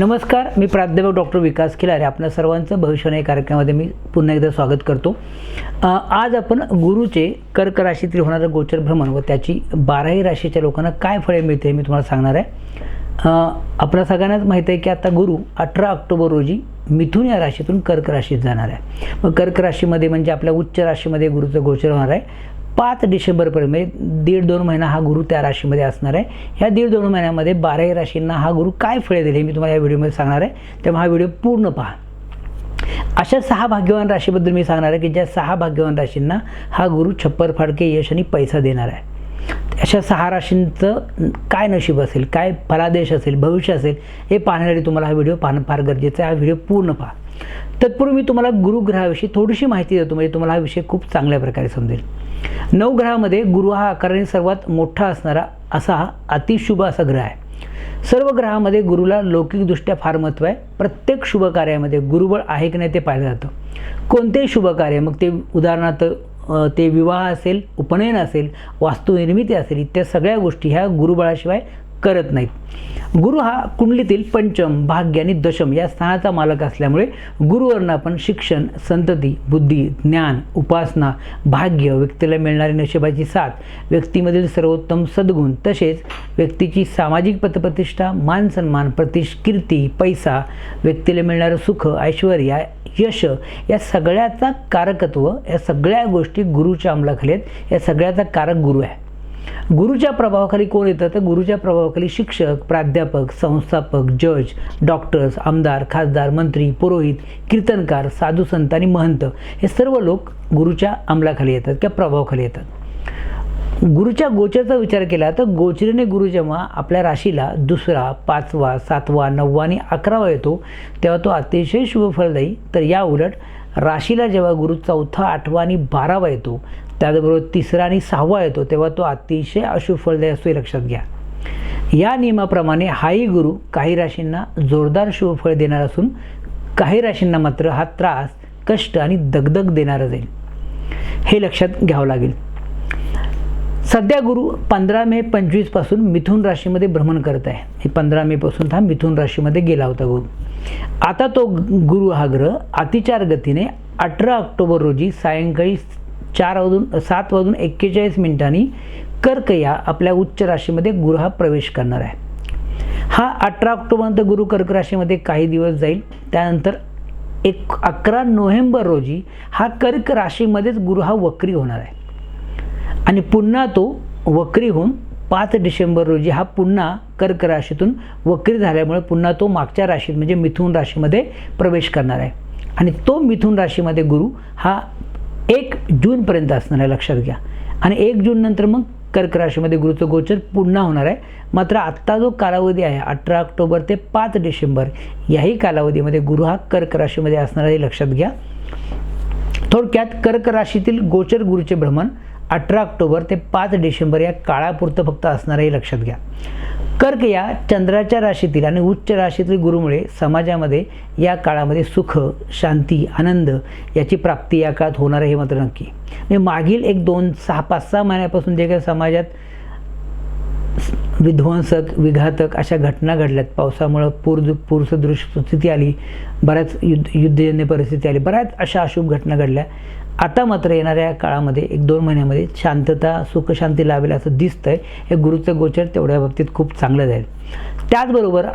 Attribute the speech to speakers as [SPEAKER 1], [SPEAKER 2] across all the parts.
[SPEAKER 1] नमस्कार मी प्राध्यापक डॉक्टर विकास खिलारे. आपल्या सर्वांचं भविष्यवाणी कार्यक्रमामध्ये मी पुन्हा एकदा स्वागत करतो. आज आपण गुरुचे कर्क राशीतील होणारं गोचर भ्रमण व त्याची बाराही राशीच्या लोकांना काय फळे मिळते हे मी तुम्हाला सांगणार आहे. आपल्या सगळ्यांनाच माहीत आहे की आता गुरु अठरा ऑक्टोबर रोजी मिथुन या राशीतून कर्क राशीत जाणार आहे. मग कर्क राशीमध्ये म्हणजे आपल्या उच्च राशीमध्ये गुरुचं गोचर होणार आहे. पाच डिसेंबरपर्यंत म्हणजे दीड दोन महिना हा गुरु त्या राशीमध्ये असणार आहे. ह्या दीड दोन महिन्यामध्ये बाराही राशींना हा गुरु काय फळे दिले हे मी तुम्हाला या व्हिडिओमध्ये सांगणार आहे. तेव्हा हा व्हिडिओ पूर्ण पहा. अशा सहा भाग्यवान राशीबद्दल मी सांगणार आहे की ज्या सहा भाग्यवान राशींना हा गुरु छप्पर फाडके यश आणि पैसा देणार आहे. अशा सहा राशींचं काय नशीब असेल काय फलादेश असेल भविष्य असेल हे पाहण्यासाठी तुम्हाला हा व्हिडिओ पाहणं फार गरजेचं आहे. हा व्हिडिओ पूर्ण पहा. तत्पूर्वी मी तुम्हाला गुरुग्रहाविषयी थोडीशी माहिती देतो म्हणजे तुम्हाला हा विषय खूप चांगल्या प्रकारे समजेल. नऊ ग्रहामध्ये गुरु हा आकाराने सर्वात मोठा असणारा असा हा अतिशुभ असा ग्रह आहे. सर्व ग्रहामध्ये गुरुला लौकिकदृष्ट्या फार महत्त्व आहे. प्रत्येक शुभ कार्यामध्ये गुरुबळ आहे की नाही ते पाहिलं जातं. कोणतेही शुभ कार्य मग ते उदाहरणार्थ ते विवाह असेल उपनयन असेल वास्तुनिर्मिती असेल इत्या सगळ्या गोष्टी ह्या गुरुबळाशिवाय करत नाहीत. गुरु हा कुंडलीतील पंचम भाग्य आणि दशम या स्थानाचा मालक असल्यामुळे गुरुवरनं आपण शिक्षण संतती बुद्धी ज्ञान उपासना भाग्य व्यक्तीला मिळणारी नशिबाची साथ व्यक्तीमधील सर्वोत्तम सद्गुण तसेच व्यक्तीची सामाजिक पतप्रतिष्ठा मान सन्मान प्रतिष्ठ कीर्ती पैसा व्यक्तीला मिळणारं सुख ऐश्वर यश या सगळ्याचा कारकत्व या सगळ्या गोष्टी गुरुच्या अंमलाखाली आहेत. या सगळ्याचा कारक गुरु आहे. गुरुच्या प्रभावाखाली कोण येतं? तर गुरुच्या प्रभावाखाली शिक्षक प्राध्यापक संस्थापक जज डॉक्टर्स आमदार खासदार मंत्री पुरोहित कीर्तनकार साधू संत आणि महंत हे सर्व लोक गुरुच्या अंमलाखाली येतात किंवा प्रभावाखाली येतात. गुरुच्या गोचरचा विचार केला तर गोचरीने गुरु जेव्हा आपल्या राशीला दुसरा पाचवा सातवा नववा आणि अकरावा येतो तेव्हा तो अतिशय शुभफलदायी तर या उलट राशीला जेव्हा गुरु चौथा आठवा आणि बारावा येतो त्याचबरोबर तिसरा आणि सहावा येतो तेव्हा तो अतिशय अशुभ फलदायी असतो हे लक्षात घ्या. या नियमाप्रमाणे हाही गुरु काही राशींना जोरदार शुभफळ देणार असून काही राशींना मात्र हा त्रास कष्ट आणि दगदग देणारा जाईल. हे लक्षात घ्यावं लागेल. सध्या गुरु पंधरा मे पंचवीसपासून मिथुन राशीमध्ये भ्रमण करत आहे. हे पंधरा मेपासून हा मिथुन राशीमध्ये गेला होता गुरु. आता तो गुरु हा ग्रह अतिचार गतीने अठरा ऑक्टोबर रोजी सायंकाळी चार वाजून सात वाजून एक्केचाळीस मिनिटांनी कर्क या आपल्या उच्च राशीमध्ये गुरु हा प्रवेश करणार आहे. हा अठरा ऑक्टोबरनंतर गुरु कर्क राशीमध्ये काही दिवस जाईल. त्यानंतर एक अकरा नोव्हेंबर रोजी हा कर्क राशीमध्येच गुरु हा वक्री होणार आहे. आणि पुन्हा तो वक्री होऊन पाच डिसेंबर रोजी हा पुन्हा कर्क राशीतून वक्री झाल्यामुळे पुन्हा तो मागच्या राशीत म्हणजे मिथुन राशीमध्ये प्रवेश करणार आहे. आणि तो मिथुन राशीमध्ये गुरु हा एक जूनपर्यंत असणार आहे लक्षात घ्या. आणि एक जून नंतर मग कर्क राशीमध्ये गुरुचं गोचर पुन्हा होणार आहे. मात्र आत्ता जो कालावधी आहे अठरा ऑक्टोबर ते पाच डिसेंबर याही कालावधीमध्ये गुरु हा कर्क राशीमध्ये असणार आहे हे लक्षात घ्या. थोडक्यात कर्क राशीतील गोचर गुरुचे भ्रमण अठरा ऑक्टोबर ते पाच डिसेंबर या काळापुरतं फक्त असणार आहे हे लक्षात घ्या. कर्क या चंद्राच्या राशीतील आणि उच्च राशीतील गुरुमुळे समाजामध्ये या काळामध्ये सुख शांती आनंद याची प्राप्ती या काळात होणार आहे हे मात्र नक्की. म्हणजे मागील एक दोन सहा पाच सहा महिन्यापासून जे काही समाजात विध्वंसक विघातक अशा घटना घडल्यात. पावसामुळं पूर पूरसदृश स्थिती आली. बऱ्याच युद्ध युद्धजन्य परिस्थिती आली. बऱ्याच अशा अशुभ घटना घडल्या. आता मात्र येणाऱ्या काळामध्ये एक दोन महिन्यामध्ये शांतता सुखशांती लावेल असं दिसतंय. हे गुरुचं गोचर तेवढ्या बाबतीत खूप चांगलं जाईल त्याचबरोबर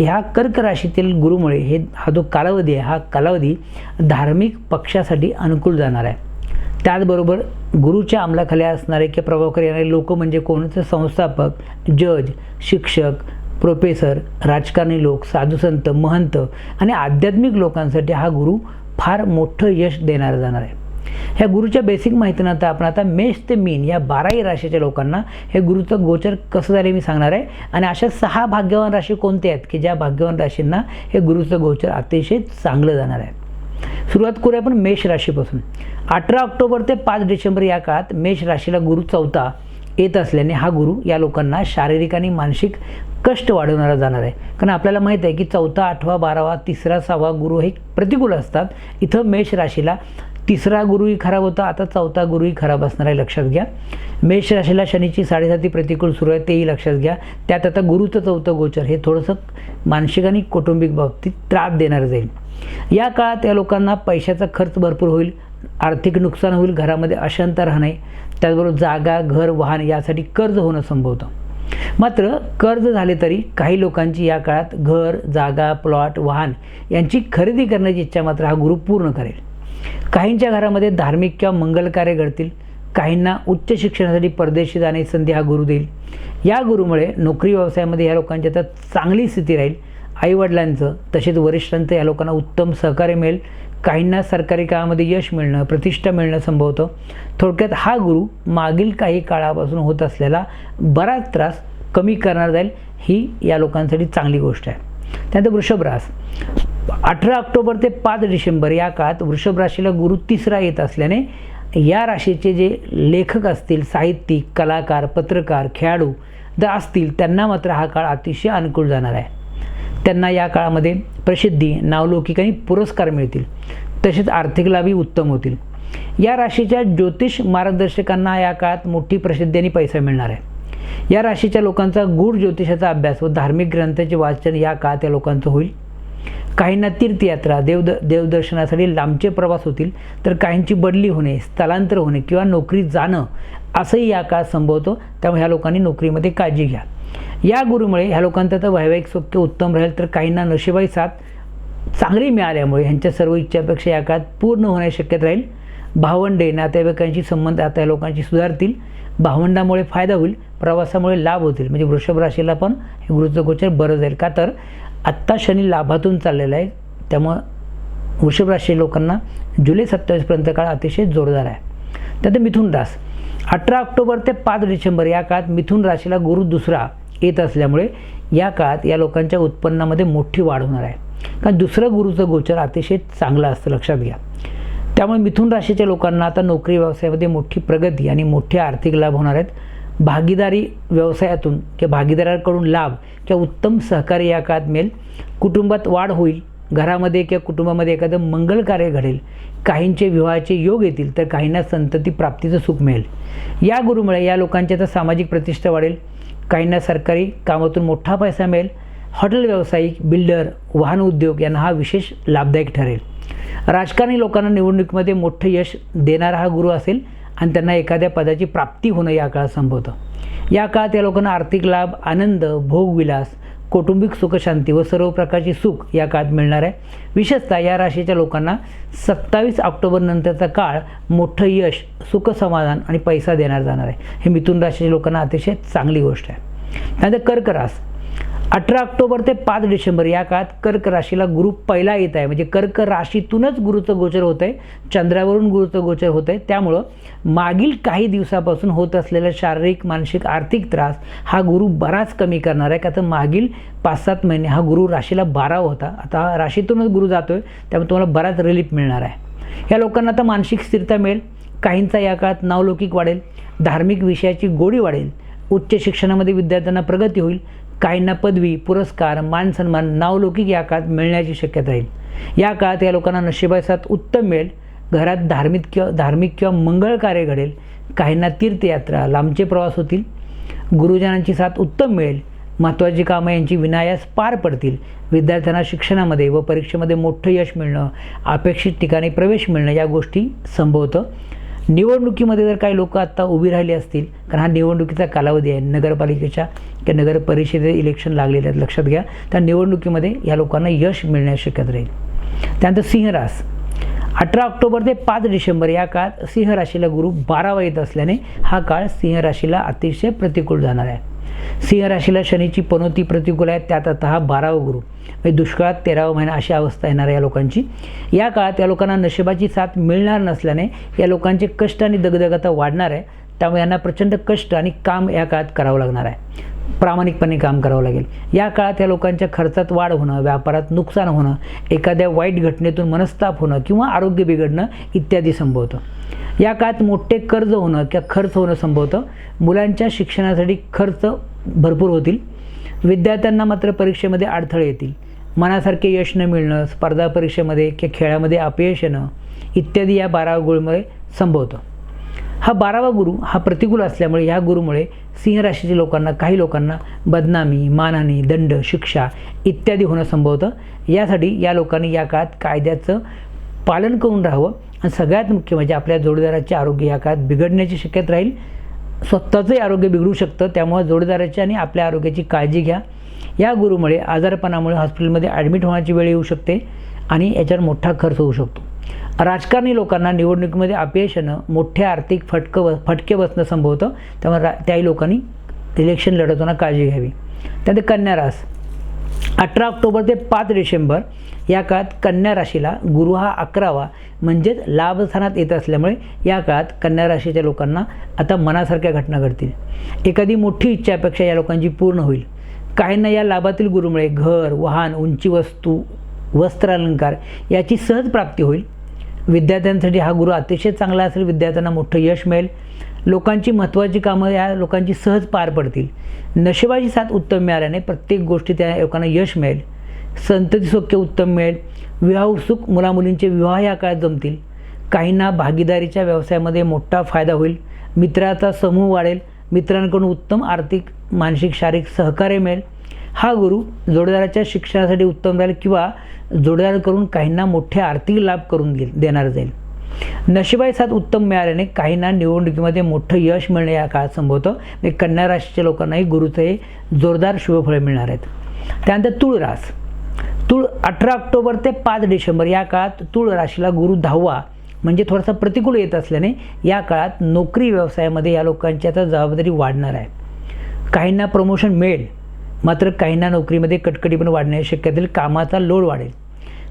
[SPEAKER 1] ह्या कर्क राशीतील गुरुमुळे हे हा जो कालावधी आहे हा कालावधी धार्मिक पक्षासाठी अनुकूल जाणार आहे. त्याचबरोबर गुरुच्या अंमलाखाली असणारे किंवा प्रभावकारी येणारे लोक म्हणजे कोणतं? संस्थापक जज शिक्षक प्रोफेसर राजकारणी लोक साधुसंत महंत आणि आध्यात्मिक लोकांसाठी हा गुरु फार मोठं यश देणारा जाणार आहे. ह्या गुरुच्या बेसिक माहितीनंतर आपण आता मेष ते मीन या बाराही राशीच्या लोकांना हे गुरुचं गोचर कसं झाले मी सांगणार आहे. आणि अशा सहा भाग्यवान राशी कोणते आहेत? की ज्या भाग्यवान राशींना हे गुरुचं गोचर अतिशय चांगलं जाणार आहे. सुरुवात करूया आपण मेष राशीपासून. अठरा ऑक्टोबर ते पाच डिसेंबर या काळात मेष राशीला गुरु चौथा येत असल्याने हा गुरु या लोकांना शारीरिक आणि मानसिक कष्ट वाढवणारा जाणार आहे. कारण आपल्याला माहीत आहे की चौथा आठवा बारावा तिसरा सहावा गुरु हे प्रतिकूल असतात. इथं मेष राशीला तिसरा गुरुही खराब होता आता चौथा गुरुही खराब असणार आहे लक्षात घ्या. मेष राशीला शनीची साडेसाती प्रतिकूल सुरू आहे तेही लक्षात घ्या. त्यात आता गुरुचं चौथं गोचर हे थोडंसं मानसिक आणि कौटुंबिक बाबतीत त्रास देणार जाईल. या काळात या लोकांना पैशाचा खर्च भरपूर होईल आर्थिक नुकसान होईल घरामध्ये अशांत राहणे त्याचबरोबर जागा घर वाहन यासाठी कर्ज होणं संभवतं. मात्र कर्ज झाले तरी काही लोकांची या काळात घर जागा प्लॉट वाहन यांची खरेदी करण्याची इच्छा मात्र हा गुरु पूर्ण करेल. काहींच्या घरामध्ये धार्मिक किंवा मंगल कार्य घडतील काहींना उच्च शिक्षणासाठी परदेशी जाण्याची संधी हा गुरु देईल. या गुरुमुळे नोकरी व्यवसायामध्ये या लोकांची आता चांगली स्थिती राहील. आईवडिलांचं तसेच वरिष्ठांचं या लोकांना उत्तम सहकार्य मिळेल. काहींना सरकारी काळामध्ये यश मिळणं प्रतिष्ठा मिळणं संभवतं. थोडक्यात हा गुरु मागील काही काळापासून होत असलेला बराच त्रास कमी करणार जाईल ही या लोकांसाठी चांगली गोष्ट आहे. त्यानंतर वृषभ रास अठरा ऑक्टोबर ते पाच डिसेंबर या काळात वृषभ राशीला गुरु तिसरा येत असल्याने या राशीचे जे लेखक असतील साहित्यिक कलाकार पत्रकार खेळाडू जर असतील त्यांना मात्र हा काळ अतिशय अनुकूल जाणार आहे. त्यांना या काळामध्ये प्रसिद्धी नावलौकिक आणि पुरस्कार मिळतील. तसेच आर्थिक लाभही उत्तम होतील. या राशीच्या ज्योतिष मार्गदर्शकांना या काळात मोठी प्रसिद्धी आणि पैसा मिळणार आहे. या राशीच्या लोकांचा गूढ ज्योतिषाचा अभ्यास व धार्मिक ग्रंथाचे वाचन या काळात या लोकांचं होईल. काहींना तीर्थयात्रा देवद देवदर्शनासाठी लांबचे प्रवास होतील तर काहींची बदली होणे स्थलांतर होणे किंवा नोकरी जाणं असंही या काळात संभवतो. त्यामुळे ह्या लोकांनी नोकरीमध्ये काळजी घ्या. या गुरुमुळे ह्या लोकांचं तर वैवाहिक सौख्य उत्तम राहील तर काहींना नशिबाई साथ चांगली मिळाल्यामुळे ह्यांच्या सर्व इच्छापेक्षा या काळात पूर्ण होण्याची शक्यता राहील. भावंडे नातेवाईकांशी संबंध आता या लोकांशी सुधारतील. भावंडामुळे फायदा होईल. प्रवासामुळे लाभ होतील. म्हणजे वृषभ राशीला पण हे गुरुचं गोचर बरं जाईल. का तर आत्ता शनी लाभातून चाललेला आहे. त्यामुळं वृषभ राशी लोकांना जुलै सत्तावीसपर्यंत काळ अतिशय जोरदार आहे. त्यात मिथुन रास अठरा ऑक्टोबर ते पाच डिसेंबर या काळात मिथुन राशीला गुरु दुसरा येत असल्यामुळे या काळात या लोकांच्या उत्पन्नामध्ये मोठी वाढ होणार आहे. कारण दुसरं गुरुचं गोचर अतिशय चांगलं असतं लक्षात घ्या. त्यामुळे मिथुन राशीच्या लोकांना आता नोकरी व्यवसायामध्ये मोठी प्रगती आणि मोठे आर्थिक लाभ होणार आहेत. भागीदारी व्यवसायातून किंवा भागीदाराकडून लाभ किंवा उत्तम सहकार्य या काळात मिळेल. कुटुंबात वाढ होईल. घरामध्ये किंवा कुटुंबामध्ये एखादं मंगल कार्य घडेल. काहींचे विवाहाचे योग येतील तर काहींना संतती प्राप्तीचं सुख मिळेल. या गुरुमुळे या लोकांची आता सामाजिक प्रतिष्ठा वाढेल. काहींना सरकारी कामातून मोठा पैसा मिळेल. हॉटेल व्यावसायिक बिल्डर वाहन उद्योग यांना हा विशेष लाभदायक ठरेल. राजकारणी लोकांना निवडणुकीमध्ये मोठं यश देणारा हा गुरु असेल आणि त्यांना एखाद्या पदाची प्राप्ती होणं या काळात संभवतं. या काळात या लोकांना आर्थिक लाभ आनंद भोगविलास कौटुंबिक सुखशांती व सर्व प्रकारची सुख या काळात मिळणार आहे. विशेषतः या राशीच्या लोकांना सत्तावीस ऑक्टोबर नंतरचा काळ मोठं यश सुखसमाधान आणि पैसा देणार जाणार आहे. हे मिथुन राशीच्या लोकांना अतिशय चांगली गोष्ट आहे. त्यानंतर कर्क रास अठरा ऑक्टोबर ते पाच डिसेंबर या काळात कर्क राशीला गुरु पहिला येत आहे. म्हणजे कर्क राशीतूनच गुरुचं गोचर होत आहे चंद्रावरून गुरुचं गोचर होत आहे त्यामुळं मागील काही दिवसापासून होत असलेला शारीरिक मानसिक आर्थिक त्रास हा गुरु बराच कमी करणार आहे. का तर मागील पाच सात महिने हा गुरु राशीला बारा होता. आता राशीतूनच गुरु जातो आहे त्यामुळे तुम्हाला बराच रिलीफ मिळणार आहे. या लोकांना आता मानसिक स्थिरता मिळेल. काहींचा या काळात नावलौकिक वाढेल. धार्मिक विषयाची गोडी वाढेल. उच्च शिक्षणामध्ये विद्यार्थ्यांना प्रगती होईल. काहींना पदवी पुरस्कार मानसन्मान नावलौकिक या काळात मिळण्याची शक्यता राहील या काळात या लोकांना नशिबासात उत्तम मिळेल. घरात धार्मिक किंवा धार्मिक किंवा मंगळ कार्य घडेल. काहींना तीर्थयात्रा लांबचे प्रवास होतील. गुरुजनांची साथ उत्तम मिळेल. महत्त्वाची कामं यांची विनायास पार पडतील. विद्यार्थ्यांना शिक्षणामध्ये व परीक्षेमध्ये मोठं यश मिळणं अपेक्षित ठिकाणी प्रवेश मिळणं या गोष्टी संभवतं. निवडणुकीमध्ये जर काही लोक आत्ता उभी राहिली असतील कारण हा निवडणुकीचा कालावधी आहे नगरपालिकेच्या किंवा नगर परिषदे इलेक्शन लागलेले आहेत लक्षात घ्या. त्या निवडणुकीमध्ये या लोकांना यश मिळण्यास शक्यता राहील. त्यानंतर सिंहरास अठरा ऑक्टोबर ते पाच डिसेंबर या काळात सिंह राशीला गुरु बारावा येत असल्याने हा काळ सिंह राशीला अतिशय प्रतिकूल जाणार आहे. सिंह राशीला शनीची पनोती प्रतिकूल आहे त्यात आता हा बारावा गुरु. म्हणजे दुष्काळात तेरावा महिना अशी अवस्था येणार आहे या लोकांची. या काळात या लोकांना नशिबाची साथ मिळणार नसल्याने या लोकांचे कष्ट आणि दगदगता वाढणार आहे. त्यामुळे यांना प्रचंड कष्ट आणि काम या काळात करावं लागणार आहे. प्रामाणिकपणे काम करावं लागेल. या काळात या लोकांच्या खर्चात वाढ होणं व्यापारात नुकसान होणं एखाद्या वाईट घटनेतून मनस्ताप होणं किंवा आरोग्य बिघडणं इत्यादी संभवतं. या काळात मोठे कर्ज होणं किंवा खर्च होणं संभवतं. मुलांच्या शिक्षणासाठी खर्च भरपूर होतील. विद्यार्थ्यांना मात्र परीक्षेमध्ये अडथळे येतील. मनासारखे यश न मिळणं स्पर्धा परीक्षेमध्ये किंवा खेळामध्ये अपयश येणं इत्यादी या बारावा गुळमुळे संभवतं. हा बारावा गुरु हा प्रतिकूल असल्यामुळे ह्या गुरुमुळे सिंह राशीच्या लोकांना काही लोकांना बदनामी मानहानी दंड शिक्षा इत्यादी होणं संभवतं. यासाठी या लोकांनी या काळात कायद्याचं पालन करून राहावं आणि सगळ्यात मुख्य म्हणजे आपल्या जोडीदाराचे आरोग्य या काळात बिघडण्याची शक्यता राहील. स्वतःचंही आरोग्य बिघडू शकतं त्यामुळे जोडीदाराची आणि आपल्या आरोग्याची काळजी घ्या. या गुरुमुळे आजारपणामुळे हॉस्पिटलमध्ये ॲडमिट होण्याची वेळ येऊ शकते आणि याच्यावर मोठा खर्च होऊ शकतो. राजकारणी लोकांना निवडणुकीमध्ये अपयश येणं मोठे आर्थिक फटकं व फटके बसणं संभवतं. त्यामुळे रा त्याही लोकांनी इलेक्शन लढवताना काळजी घ्यावी. त्यानंतर कन्या रास. अठरा ऑक्टोबर ते पाच डिसेंबर या काळात कन्या राशीला गुरु हा अकरावा म्हणजेच लाभस्थानात येत असल्यामुळे या काळात कन्या राशीच्या लोकांना आता मनासारख्या घटना घडतील. एखादी मोठी इच्छा अपेक्षा या लोकांची पूर्ण होईल. काहींना या लाभातील गुरुमुळे घर वाहन उंची वस्तू वस्त्रालंकार याची सहज प्राप्ती होईल. विद्यार्थ्यांसाठी हा गुरु अतिशय चांगला असेल विद्यार्थ्यांना मोठं यश मिळेल. लोकांची महत्त्वाची कामं या लोकांची सहज पार पडतील. नशिबाची साथ उत्तम मिळाल्याने प्रत्येक गोष्टी त्या लोकांना यश मिळेल. संतती सौख्य उत्तम मिळेल. विवाह उत्सुक मुलामुलींचे विवाह या काळात जमतील. काहींना भागीदारीच्या व्यवसायामध्ये मोठा फायदा होईल. मित्राचा समूह वाढेल. मित्रांकडून उत्तम आर्थिक मानसिक शारीरिक सहकार्य मिळेल. हा गुरु जोडीदाराच्या शिक्षणासाठी उत्तम राहील किंवा जोडीदाराकडून काहींना मोठे आर्थिक लाभ करून दे देणार जाईल. नशिबाई साथ उत्तम मिळाल्याने काहींना निवडणुकीमध्ये मोठं यश मिळणं या काळात संभवतं. म्हणजे कन्या राशीच्या लोकांनाही गुरुचं हे जोरदार शुभफळे मिळणार आहेत. त्यानंतर तुळ रास. तुळ अठरा ऑक्टोबर ते पाच डिसेंबर या काळात तुळ राशीला गुरु दहावा म्हणजे थोडासा प्रतिकूल येत असल्याने या काळात नोकरी व्यवसायामध्ये या लोकांची आता जबाबदारी वाढणार आहे. काहींना प्रमोशन मिळेल मात्र काहींना नोकरीमध्ये कटकटी पण वाढण्याची शक्यता कामाचा लोड वाढेल.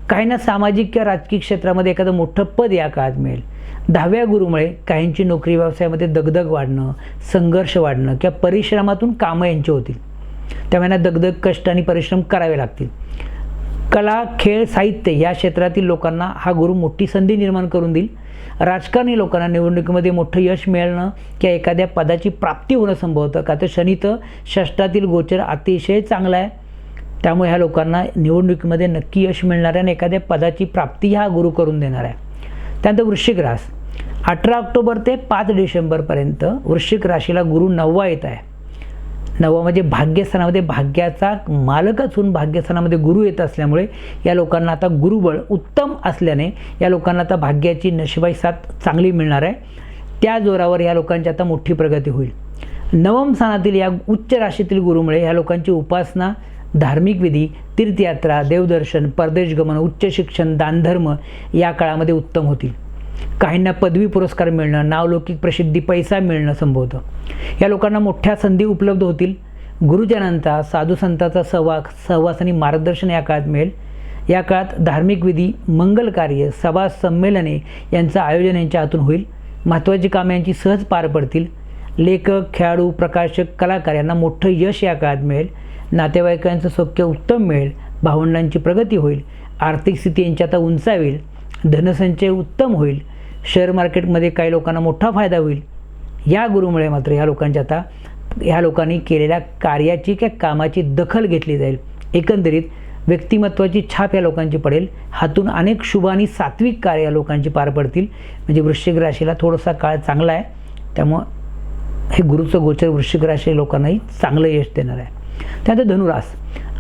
[SPEAKER 1] काहींना सामाजिक किंवा राजकीय क्षेत्रामध्ये एखादं मोठं पद या काळात मिळेल. दहाव्या गुरुमुळे काहींची नोकरी व्यवसायामध्ये दगदग वाढणं संघर्ष वाढणं किंवा परिश्रमातून कामं यांची होतील. त्यामुळे दगदग कष्ट आणि परिश्रम करावे लागतील. कला खेळ साहित्य या क्षेत्रातील लोकांना हा गुरु मोठी संधी निर्माण करून देईल. राजकारणी लोकांना निवडणुकीमध्ये मोठं यश मिळणं किंवा एखाद्या पदाची प्राप्ती होणं संभवतं. का तर शनी तर षष्टातील गोचर अतिशय चांगला आहे. त्यामुळे ह्या लोकांना निवडणुकीमध्ये नक्की यश मिळणार आहे आणि एखाद्या पदाची प्राप्ती हा गुरु करून देणार आहे. त्यानंतर वृश्चिक रास. अठरा ऑक्टोबर ते पाच डिसेंबरपर्यंत वृश्चिक राशीला गुरु नववा येत आहे. नववा म्हणजे भाग्यस्थानामध्ये भाग्याचा मालकच होऊन भाग्यस्थानामध्ये गुरु येत असल्यामुळे या लोकांना आता गुरुबळ उत्तम असल्याने या लोकांना आता भाग्याची नशिबाई साथ चांगली मिळणार आहे. त्या जोरावर या लोकांची आता मोठी प्रगती होईल. नवम स्थानातील या उच्च राशीतील गुरुमुळे या लोकांची उपासना धार्मिक विधी तीर्थयात्रा देवदर्शन परदेश गमन उच्च शिक्षण दानधर्म या काळामध्ये उत्तम होतील. काहींना पदवी पुरस्कार मिळणं नावलौकिक प्रसिद्धी पैसा मिळणं संभवतं. या लोकांना मोठ्या संधी उपलब्ध होतील. गुरुजनांचा साधू संतांचा सहवास सहवास आणि मार्गदर्शन या काळात मिळेल. या काळात धार्मिक विधी मंगल कार्य सभा संमेलने यांचं आयोजन यांच्या हातून होईल. महत्त्वाची कामे यांची सहज पार पडतील. लेखक खेळाडू प्रकाशक कलाकार यांना मोठं यश या काळात मिळेल. नातेवाईकांचं सौख्य उत्तम मिळेल. भावंडांची प्रगती होईल. आर्थिक स्थिती यांची आता उंचावेल. धनसंचय उत्तम होईल. शेअर मार्केटमध्ये काही लोकांना मोठा फायदा होईल. या गुरुमुळे मात्र ह्या लोकांच्या आता ह्या लोकांनी केलेल्या कार्याची किंवा कामाची दखल घेतली जाईल. एकंदरीत व्यक्तिमत्वाची छाप या लोकांची पडेल. हातून अनेक शुभ आणि सात्विक कार्य या लोकांची पार पडतील. म्हणजे वृश्चिक राशीला थोडासा काळ चांगला आहे. त्यामुळं हे गुरुचं गोचर वृश्चिक राशी लोकांनाही चांगलं यश देणार आहे. त्यानंतर धनुरास.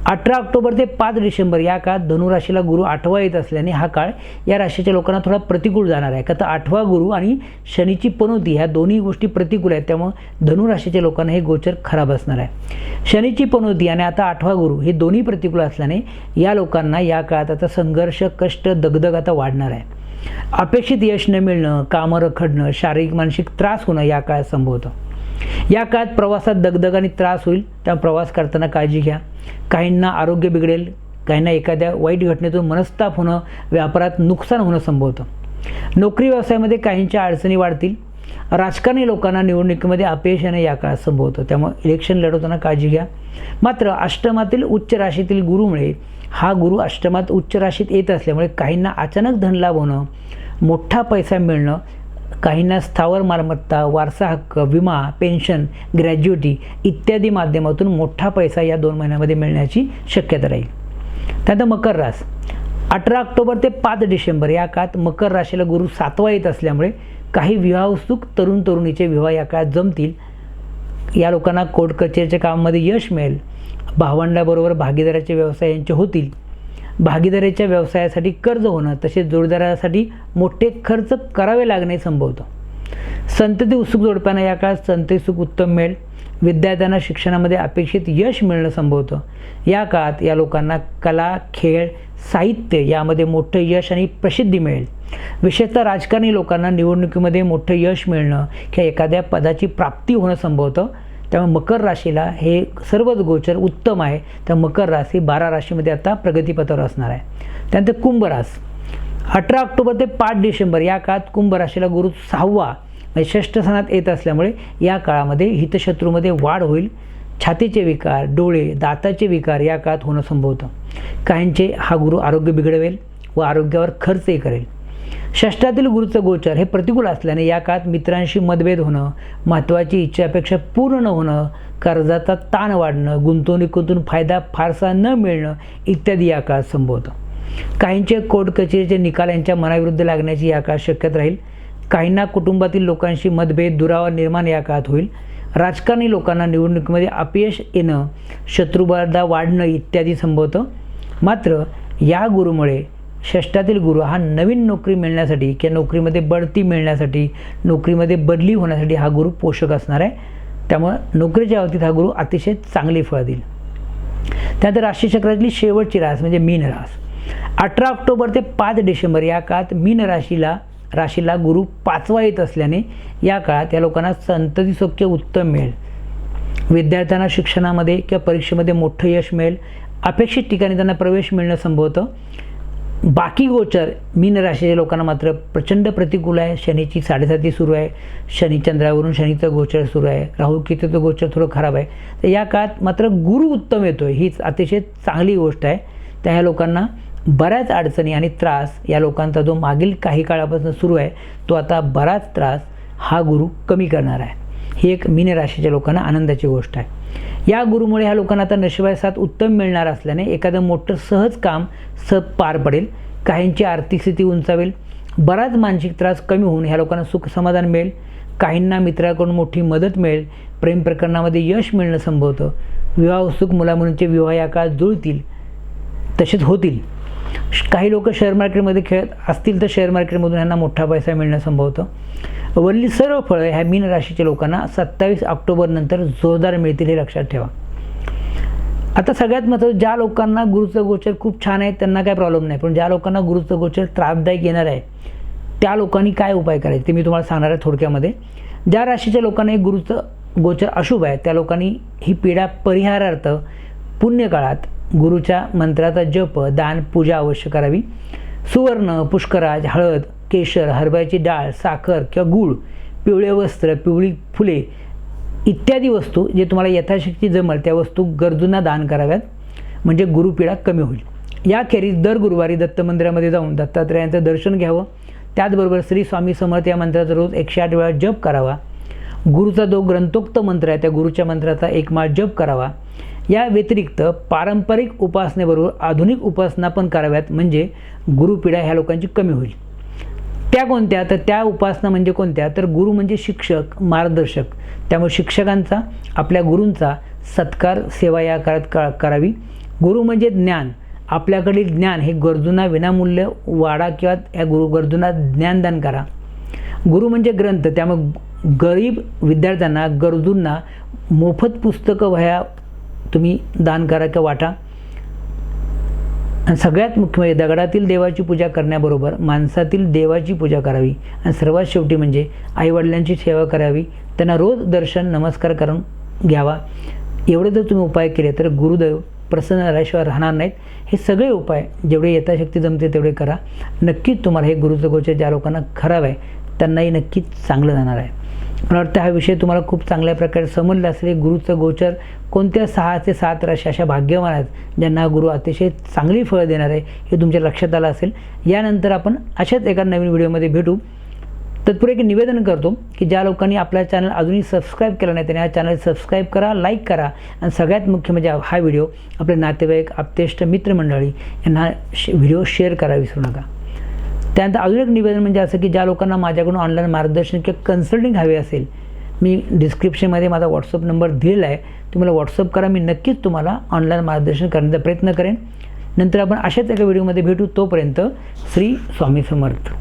[SPEAKER 1] अठरा ऑक्टोबर ते पाच डिसेंबर या काळात धनुराशीला गुरु आठवा येत असल्याने हा काळ या राशीच्या लोकांना थोडा प्रतिकूल जाणार आहे. का तर आठवा गुरु आणि शनीची पनोती ह्या दोन्ही गोष्टी प्रतिकूल आहेत. त्यामुळं धनुराशीच्या लोकांना हे गोचर खराब असणार आहे. शनीची पनोती आणि आता आठवा गुरु हे दोन्ही प्रतिकूल असल्याने या लोकांना या काळात आता संघर्ष कष्ट दगदग आता वाढणार आहे. अपेक्षित यश न मिळणं कामं रखडणं शारीरिक मानसिक त्रास होणं या काळात संभवतं. या काळात प्रवासात दगदग आणि त्रास होईल. त्या प्रवास करताना काळजी घ्या. काहींना आरोग्य बिघडेल काहींना एखाद्या वाईट घटनेतून मनस्ताप होणं व्यापारात नुकसान होणं संभवतं. नोकरी व्यवसायामध्ये काहींच्या अडचणी वाढतील. राजकारणी लोकांना निवडणुकीमध्ये अपयश येणं या काळात संभवतं. त्यामुळे इलेक्शन लढवताना काळजी घ्या. मात्र अष्टमातील उच्च राशीतील गुरुमुळे हा गुरु अष्टमात उच्च राशीत येत असल्यामुळे काहींना अचानक धनलाभ होणं मोठा पैसा मिळणं काहींना स्थावर मालमत्ता वारसा हक्क विमा पेन्शन ग्रॅज्युटी इत्यादी माध्यमातून मोठा पैसा या दोन महिन्यामध्ये मिळण्याची शक्यता राहील. त्यानंतर मकर रास. अठरा ऑक्टोबर ते पाच डिसेंबर या काळात मकर राशीला गुरु सातवा येत असल्यामुळे काही विवाह उत्सुक तरुण तरुणीचे विवाह या काळात जमतील. या लोकांना कोर्ट कचेरीच्या कामामध्ये यश मिळेल. भावंडाबरोबर भागीदाराचे व्यवसाय यांचे होतील. भागीदारीच्या व्यवसायासाठी कर्ज होणं तसेच जोडीदारासाठी मोठे खर्च करावे लागणे संभवतं. संतती उत्सुक जोडप्यांना या काळात संतती सुख उत्तम मिळेल. विद्यार्थ्यांना शिक्षणामध्ये अपेक्षित यश मिळणं संभवतं. या काळात या लोकांना कला खेळ साहित्य यामध्ये मोठं यश आणि प्रसिद्धी मिळेल. विशेषतः राजकारणी लोकांना निवडणुकीमध्ये मोठं यश मिळणं किंवा एखाद्या पदाची प्राप्ती होणं संभवतं. त्यामुळे मकर राशीला हे सर्वच गोचर उत्तम आहे. तर मकर राशी बारा राशीमध्ये आता प्रगतीपथावर असणार आहे. त्यानंतर कुंभ रास अठरा ऑक्टोबर ते पाच डिसेंबर या काळात कुंभ राशीला गुरु सहावा म्हणजे षष्ठ सणात येत असल्यामुळे या काळामध्ये हितशत्रूमध्ये वाढ होईल. छातीचे विकार डोळे दाताचे विकार या काळात होणं संभवतं काहींचे हा गुरु आरोग्य बिघडवेल व आरोग्यावर खर्चही करेल. षष्ठातील गुरुचं गोचर हे प्रतिकूल असल्याने या काळात मित्रांशी मतभेद होणं महत्त्वाची इच्छापेक्षा पूर्ण होणं कर्जाचा ताण वाढणं गुंतवणुकीतून फायदा फारसा न मिळणं इत्यादी या काळात संभवतं काहींचे कोर्ट कचेरीचे निकाल यांच्या मनाविरुद्ध लागण्याची या काळात शक्यता राहील. काहींना कुटुंबातील लोकांशी मतभेद दुरावा निर्माण या काळात होईल. राजकारणी लोकांना निवडणुकीमध्ये अपयश येणं शत्रुबाधा वाढणं इत्यादी संभवतं मात्र या गुरुमुळे षष्ठातील गुरु हा नवीन नोकरी मिळण्यासाठी किंवा नोकरीमध्ये बढती मिळण्यासाठी नोकरीमध्ये बदली होण्यासाठी हा गुरु पोषक असणार आहे. त्यामुळं नोकरीच्या बाबतीत हा गुरु अतिशय चांगली फळ देईल. त्यानंतर राशीचक्रातली शेवटची रास म्हणजे मीन रास. अठरा ऑक्टोबर ते पाच डिसेंबर या काळात मीन राशीला राशीला गुरु पाचवा येत असल्याने या काळात या लोकांना संतती सौख्य उत्तम मिळेल. विद्यार्थ्यांना शिक्षणामध्ये किंवा परीक्षेमध्ये मोठं यश मिळेल. अपेक्षित ठिकाणी त्यांना प्रवेश मिळणं संभवतं. बाकी गोचर मीन राशीच्या लोकांना मात्र प्रचंड प्रतिकूल आहे. शनीची साडेसाती सुरू आहे. शनिचंद्रावरून शनीचं गोचर सुरू आहे. राहू केतूचं गोचर थोडं खराब आहे. तर या काळात मात्र गुरु उत्तम येतो आहे हीच अतिशय चांगली गोष्ट आहे. त्या ह्या लोकांना बऱ्याच अडचणी आणि त्रास या लोकांचा जो मागील काही काळापासून सुरू आहे तो आता बराच त्रास हा गुरु कमी करणार आहे. ही एक मीन राशीच्या लोकांना आनंदाची गोष्ट आहे. या गुरुमुळे ह्या लोकांना आता नशिबाय साथ उत्तम मिळणार असल्याने एखादं मोठं सहज काम स पार पडेल काहींची आर्थिक स्थिती उंचावेल बराच मानसिक त्रास कमी होऊन ह्या लोकांना सुख समाधान मिळेल काहींना मित्राकडून मोठी मदत मिळेल प्रेम प्रकरणामध्ये यश मिळणं संभवतं विवाह उत्सुक मुलामुलींचे विवाह या काळात जुळतील तसेच होतील. काही लोक शेअर मार्केटमध्ये खेळत असतील तर शेअर मार्केटमधून यांना मोठा पैसा मिळणं संभवतं. वरली सर्व फळं ह्या मीन राशीच्या लोकांना सत्तावीस ऑक्टोबरनंतर जोरदार मिळतील हे लक्षात ठेवा. आता सगळ्यात महत्त्वाचं ज्या लोकांना गुरुचं गोचर खूप छान आहे त्यांना काय प्रॉब्लेम नाही. पण ज्या लोकांना गुरुचं गोचर त्रासदायक येणार आहे त्या लोकांनी काय उपाय करायचे ते मी तुम्हाला सांगणार आहे थोडक्यामध्ये. ज्या राशीच्या लोकांना हे गुरुचं गोचर अशुभ आहे त्या लोकांनी ही पीडा परिहारार्थ पुण्यकाळात गुरुच्या मंत्राचा जप दान पूजा अवश्य करावी. सुवर्ण पुष्कराज हळद केशर हरभऱ्याची डाळ साखर किंवा गूळ पिवळे वस्त्र पिवळी फुले इत्यादी वस्तू जे तुम्हाला यथाशक्ती जमल त्या वस्तू गरजूंना दान कराव्यात. म्हणजे गुरुपीडा कमी होईल. याखेरीज दर गुरुवारी दत्त मंदिरामध्ये जाऊन दत्तात्रयांचं दर्शन घ्यावं. त्याचबरोबर श्री स्वामी समर्थ या मंत्राचा रोज एकशे आठ वेळा जप करावा. गुरुचा जो ग्रंथोक्त मंत्र आहे त्या गुरुच्या मंत्राचा एक माळ जप करावा. या व्यतिरिक्त पारंपरिक उपासनेबरोबर आधुनिक उपासना पण कराव्यात म्हणजे गुरुपिढ्या ह्या लोकांची कमी होईल. त्या कोणत्या? तर त्या उपासना म्हणजे कोणत्या? तर गुरु म्हणजे शिक्षक मार्गदर्शक. त्यामुळे शिक्षकांचा आपल्या गुरूंचा सत्कार सेवा या काळात का करावी. गुरु म्हणजे ज्ञान. आपल्याकडील ज्ञान हे गरजूंना विनामूल्य वाढा किंवा या गुरु गरजूंना ज्ञानदान करा. गुरु म्हणजे ग्रंथ. त्यामुळे गरीब विद्यार्थ्यांना गरजूंना मोफत पुस्तकं वह्या तुम्ही दान करा किंवा वाटा. आणि सगळ्यात मुख्य म्हणजे दगडातील देवाची पूजा करण्याबरोबर माणसातील देवाची पूजा करावी. आणि सर्वात शेवटी म्हणजे आईवडिलांची सेवा करावी. त्यांना रोज दर्शन नमस्कार करून घ्यावा. एवढे जर तुम्ही उपाय केले तर गुरुदेव प्रसन्न झाल्याशिवाय राहणार नाहीत. हे सगळे उपाय जेवढे यथाशक्ती जमते तेवढे करा. नक्कीच तुम्हाला हे गुरुचं गोचर ज्या लोकांना खराब आहे त्यांनाही नक्कीच चांगलं जाणार आहे. मला वाटतं हा विषय तुम्हाला खूप चांगल्या प्रकारे समजला असेल. गुरुचं गोचर कोणत्या सहा ते सात राशी अशा भाग्यवान आहेत ज्यांना गुरु अतिशय चांगली फळं देणार आहे हे तुमच्या लक्षात आलं असेल. यानंतर आपण अशाच एका नवीन व्हिडिओमध्ये भेटू. तत्पूर्वी एक निवेदन करतो की ज्या लोकांनी आपल्या चॅनल अजूनही सबस्क्राईब केला नाही त्याने हा चॅनल सबस्क्राईब करा लाईक करा. आणि सगळ्यात मुख्य म्हणजे हा व्हिडिओ आपले नातेवाईक आपतेष्ट मित्रमंडळी यांना शे व्हिडिओ शेअर करा विसरू नका. त्यानंतर अजून एक निवेदन म्हणजे असं की ज्या लोकांना माझ्याकडून ऑनलाईन मार्गदर्शन किंवा कन्सल्टिंग हवे असेल मी डिस्क्रिप्शनमध्ये माझा व्हॉट्सअप नंबर दिलेला आहे तुम्हाला व्हॉट्सअप करा मी नक्कीच तुम्हाला ऑनलाईन मार्गदर्शन करण्याचा प्रयत्न करेन. नंतर आपण अशाच एका व्हिडिओमध्ये भेटू तोपर्यंत श्री स्वामी समर्थ.